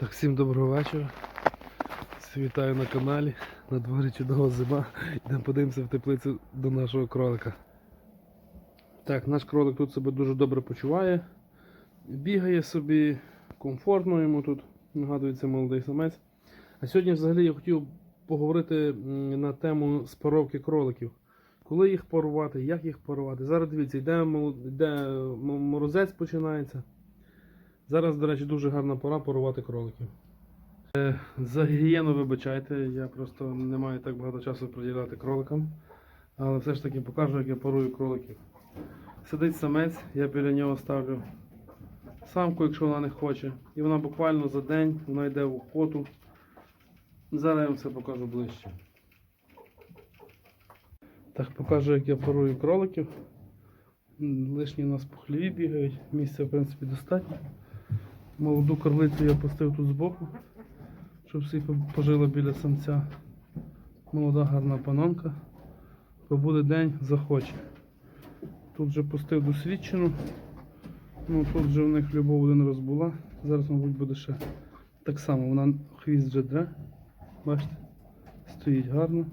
Так, всім доброго вечора. Вітаю на каналі. На дворі чудова зима. Йдемо подивимося в теплицю до нашого кролика. Так, наш кролик тут себе дуже добре почуває. Бігає собі, комфортно йому тут, нагадується молодий самець. А сьогодні взагалі я хотів поговорити на тему спаровки кроликів. Коли їх парувати, як їх парувати. Зараз дивіться, йде морозець починається. Зараз, до речі, дуже гарна пора парувати кроликів. Е, За гігієну вибачайте, я просто не маю так багато часу приділяти кроликам. Але все ж таки покажу, як я парую кроликів. Сидить самець, я біля нього ставлю самку, якщо вона не хоче. І вона буквально за день вона йде в охоту. Зараз я вам все покажу ближче. Так, покажу, як я парую кроликів. Лишні у нас по хліві бігають, місця в принципі достатньо. Молоду карлицю я пустив тут збоку, щоб всі пожила біля самця. Молода гарна панонка. Побуде день, захоче. Тут вже пустив досвідчену. Ну тут вже в них любов один раз була. Зараз, мабуть, буде ще так само. Вона хвіст вже дре. Бачите? Стоїть гарно.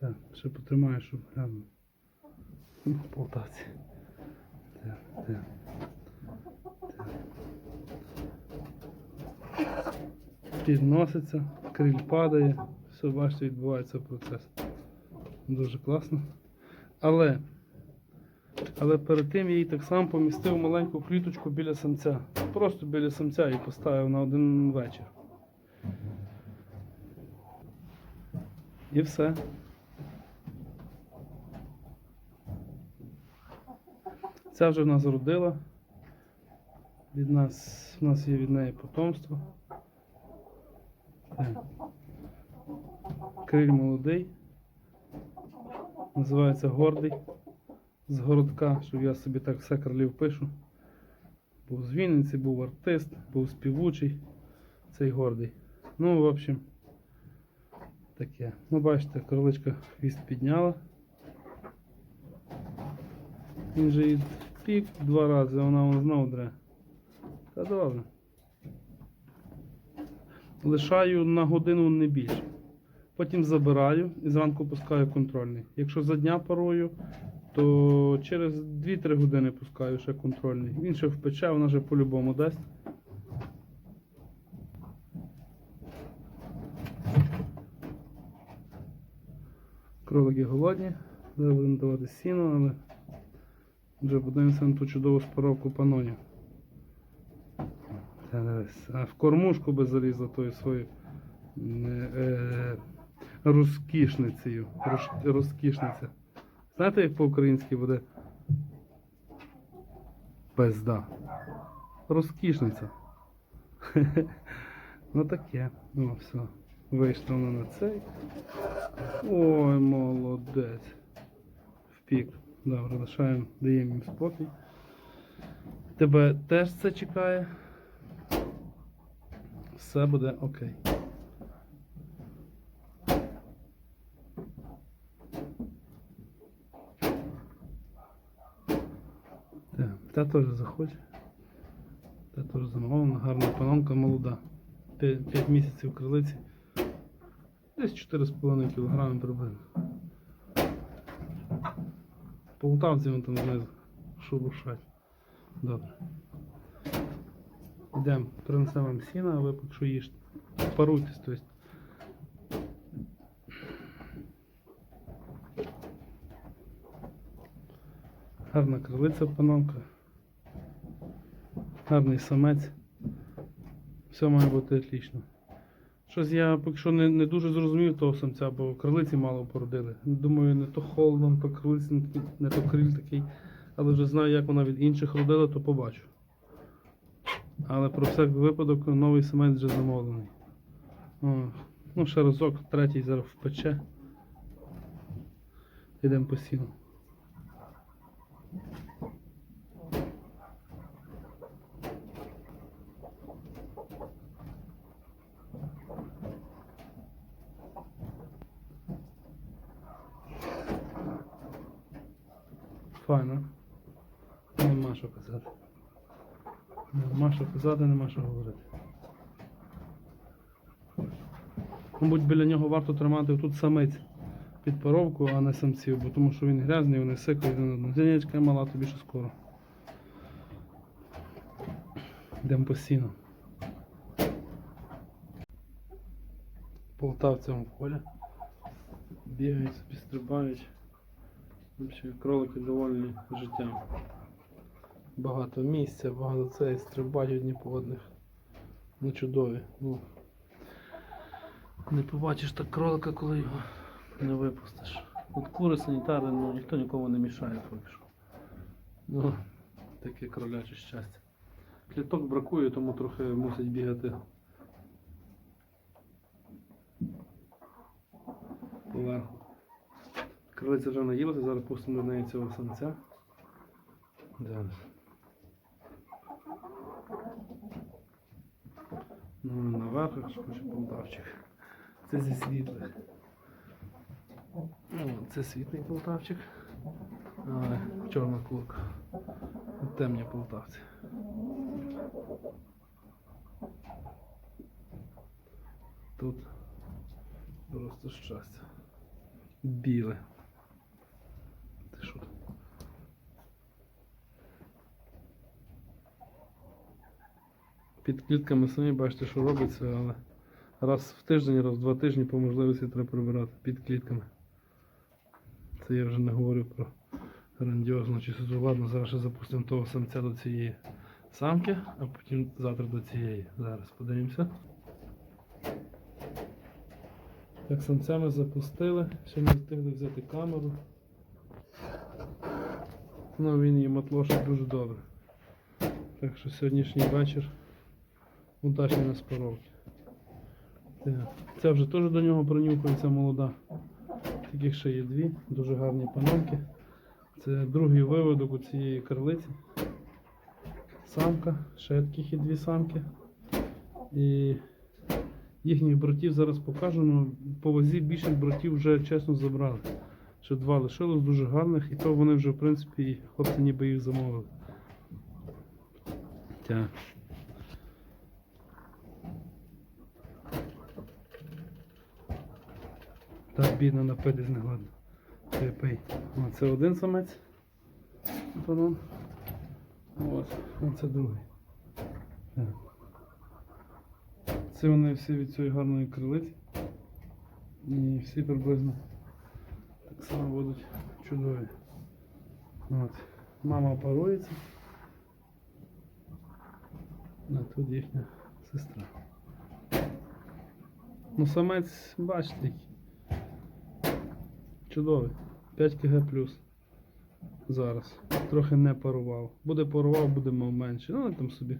Так, ще потримаю, щоб гарно. Ну, Полтавці. Так, так. Підноситься, криль падає, все, бачите, відбувається процес. Дуже класно. Але, але перед тим я їй так само помістив маленьку кліточку біля самця. Просто біля самця і поставив на один вечір. І все. Ця вже в нас родила. Від нас, в нас є від неї потомство. Криль молодий. Називається гордий. З городка, щоб я собі так все крилів пишу. Був з Вінниці, був артист, був співучий. Цей гордий. Ну, в общем, таке. Ну, бачите, кроличка хвіст підняла. Він же і пік два рази, вона знову дре. Та добре. Лишаю на годину не більше. Потім забираю і зранку пускаю контрольний. Якщо за дня парую, то через 2-3 години пускаю ще контрольний. Він ще впече, вона вже по-любому дасть. Кролики голодні. Зараз будемо давати сіно, але вже подивимося на ту чудову споровку панонів. А в кормушку би залізла тою своєю е, е, розкішницею. Роз, розкішниця. Знаєте, як по-українськи буде? Пизда. Розкішниця. ну таке. Ну все. Вийшла вона на цей. Ой, молодець. Впік. Добре, лишаємо, даємо їм спокій. Тебе теж це чекає. Все буде окей. Так, та теж захоче. Та теж замовлена, гарна панонка молода. 5 місяців крилиці. Десь 4,5 кг приблизно. Полтавці вон там знизу шурушать. Добре. Йдемо, принесемо вам сіна, а ви поки що їжте. Паруйтесь, то есть. Гарна крилиця панонка. Гарний самець. Все має бути отлично. Щось я поки що не, не дуже зрозумів того самця, бо крилиці мало породили. Думаю, не то холодно, то крилиці, не то криль такий. Але вже знаю, як вона від інших родила, то побачу. Але про всяк випадок новий самець вже замовлений. О, ну, ще разок, третій зараз впече. Йдемо по сіну. Файно. Нема що казати. Нема що казати, нема що говорити. Мабуть, біля нього варто тримати тут самець під паровку, а не самців, бо тому що він грязний, вони сикають на одну. Зінячка мала, тобі ще скоро. Йдемо постійно. Полтавцям в полі. Бігають, собі стрибають. Кролики довольні життям. Багато місця, багато цей, стрибають одні по одних. Ну чудові. Ну, не побачиш так кролика, коли його не випустиш. От кури санітари, ну ніхто нікому не мішає поки що. Ну, таке кроляче щастя. Кліток бракує, тому трохи мусить бігати. Поверху. Кролиця вже наїлася, зараз пустимо до неї цього самця. Зараз. Ну, наверх, якщо хоче полтавчик. Це зі світлих. Ну, це світлий полтавчик. Але чорна курка. Темні полтавці. Тут просто щастя. Біле. Ти що? Під клітками самі бачите, що робиться, але раз в тиждень, раз в два тижні по можливості треба прибирати під клітками. Це я вже не говорю про грандіозну чистоту. Ладно, зараз ще запустимо того самця до цієї самки, а потім завтра до цієї. Зараз подивимося. Так, самця ми запустили, ще не встигли взяти камеру. Ну він її мотлошить дуже добре. Так що сьогоднішній вечір удачний на споровки. Так. Ця вже теж до нього принюхується молода. Таких ще є дві, дуже гарні панонки. Це другий виводок у цієї карлиці. Самка, ще таких є дві самки. І їхніх братів зараз покажу, ну по вазі більших братів вже чесно забрали. Ще два лишилось дуже гарних, і то вони вже в принципі хлопці ніби їх замовили. Так. Так, бідно напитись не ладно. Це пий. О, це один самець. Банан. А це другий. Це вони всі від цієї гарної крилиці. І всі приблизно так само будуть чудові. От. Мама парується. А тут їхня сестра. Ну самець, бачите. Чудовий. 5 кг плюс. Зараз. Трохи не парував. Буде парував, буде мав менше. Ну, вони там собі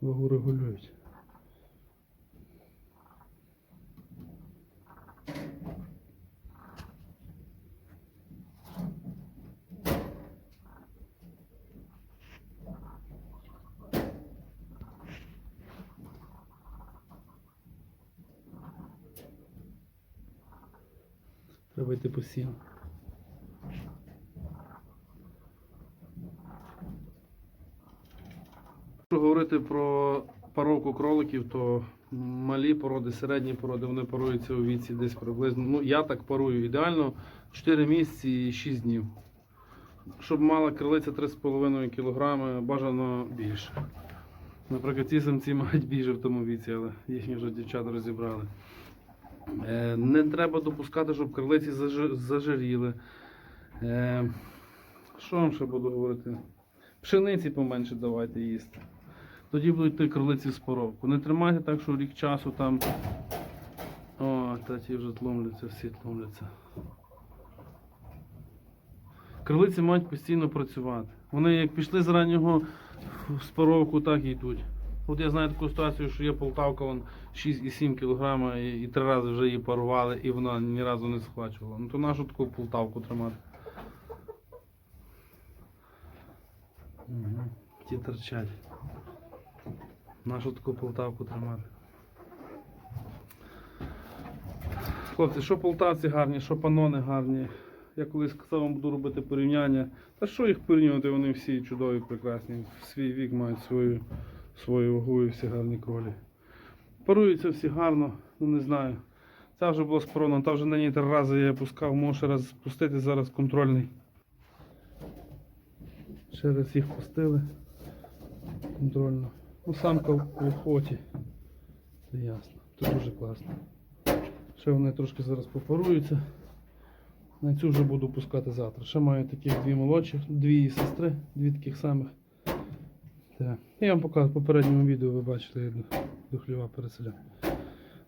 вагу регулюють. Треба йти. Якщо говорити про паровку кроликів, то малі породи, середні породи, вони паруються у віці десь приблизно. Ну, я так парую ідеально 4 місяці і 6 днів. Щоб мала крилиця 3,5 кг, бажано більше. Наприклад, ці самці мають більше в тому віці, але їхні вже дівчата розібрали. Е, Не треба допускати, щоб крилиці зажи- зажиріли. Е, Що вам ще буду говорити? Пшениці поменше давайте їсти. Тоді будуть йти крилиці з поровку. Не тримайте так, що рік часу там. О, та ті вже тлумляться, всі тлумляться. Крилиці мають постійно працювати. Вони як пішли з раннього в споровку, так і йдуть. От я знаю таку ситуацію, що є Полтавка, вон 6,7 кг і, і три рази вже її парували, і вона ні разу не схвачувала. Ну то нашу таку Полтавку тримати. Угу. Ті торчать. Нашу таку Полтавку тримати. Хлопці, що полтавці гарні, що панони гарні. Я колись сказав, вам буду робити порівняння. Та що їх порівнювати, вони всі чудові, прекрасні. В свій вік мають свою, свою вагу і всі гарні кролі. Паруються всі гарно. ну не знаю. Ця вже була спорована, та вже на ній три рази я пускав, можу ще раз спустити, зараз контрольний. Ще раз їх пустили. Контрольно. Ну, самка в охоті. Це ясно. Це дуже класно. Ще вони трошки зараз попаруються. На цю вже буду пускати завтра. Ще маю таких дві молодших, дві сестри, дві таких самих. Так. Я вам показав в попередньому відео, ви бачили, як до переселяв.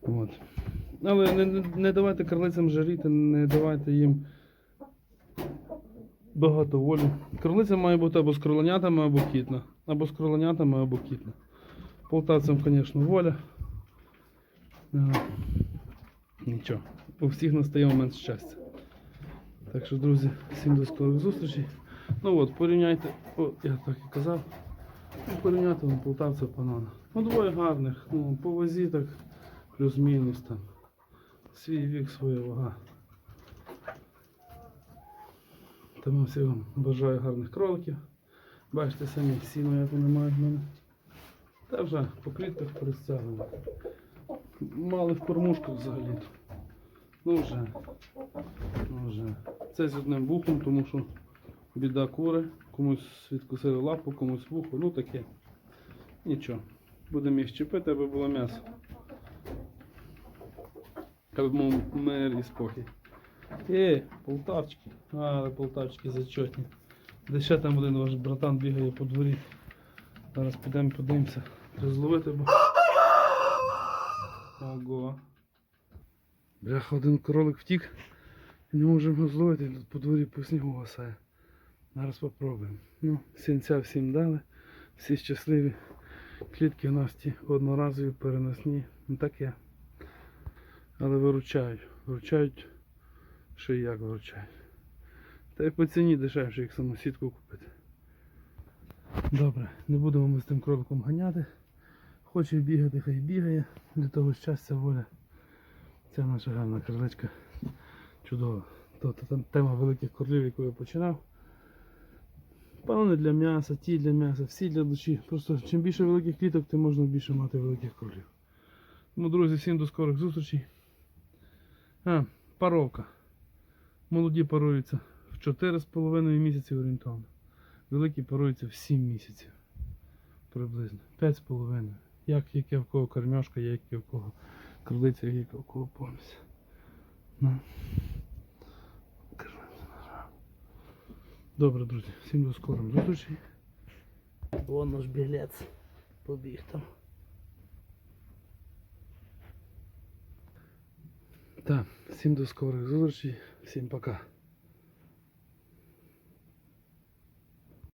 От. Але не, не, давайте карлицям жаріти, не давайте їм багато волі. Кролиця має бути або з кроленятами, або кітна. Або з кроленятами, або кітна. Полтавцям, звісно, воля. Е, Нічого. У всіх настає момент щастя. Так що, друзі, всім до скорих зустрічей. Ну от, порівняйте, о, я так і казав. Порівняти вон, полтавця панона. Ну, двоє гарних, ну, по вазі так плюс-мінус там. Свій вік, своя вага. Тому всім вам бажаю гарних кроликів. Бачите самі сіно, як вони мають в мене. Та вже по клітках перестягнули. Мали в кормушках взагалі. Ну вже. Ну вже. Це з одним вухом, тому що біда кури. Комусь відкусили лапу, комусь вухо, ну таке. Нічого. Будемо їх чіпити, аби було м'ясо. Аби мир і спокій. Е, полтавчики. Але полтавчики зачетні. Де ще там один ваш братан бігає по дворі. Зараз підемо подивимося. Треба зловити, бо. Ого. Бляха, один кролик втік. Не можемо його зловити, тут по дворі по снігу гасає. Зараз спробуємо. Ну, сінця всім дали, всі щасливі. Клітки у нас ті одноразові, переносні. Ну таке. Але виручають. Виручають, що і як виручають. Та й по ціні дешевше, як саму сітку купити. Добре, не будемо ми з тим кроликом ганяти. Хоче бігати, хай бігає. Для того щастя воля. Це наша гарна крилечка. Чудова. Тобто там тема великих корлів, яку я починав. Певне для м'яса, ті для м'яса, всі для душі. Просто чим більше великих кліток, тим можна більше мати великих кролів. Ну, друзі, всім до скорих зустрічей. А, паровка. Молоді паруються в 4,5 місяці орієнтовно. Великі паруються в 7 місяців. Приблизно. 5,5. Як яке в кого кормяшка, яке в кого кролиця, яке в кого помість. Добре, друзі, всім до скорих зустрічей. Вон наш біглець побіг там. Так, всім до скорих зустрічей, всім пока.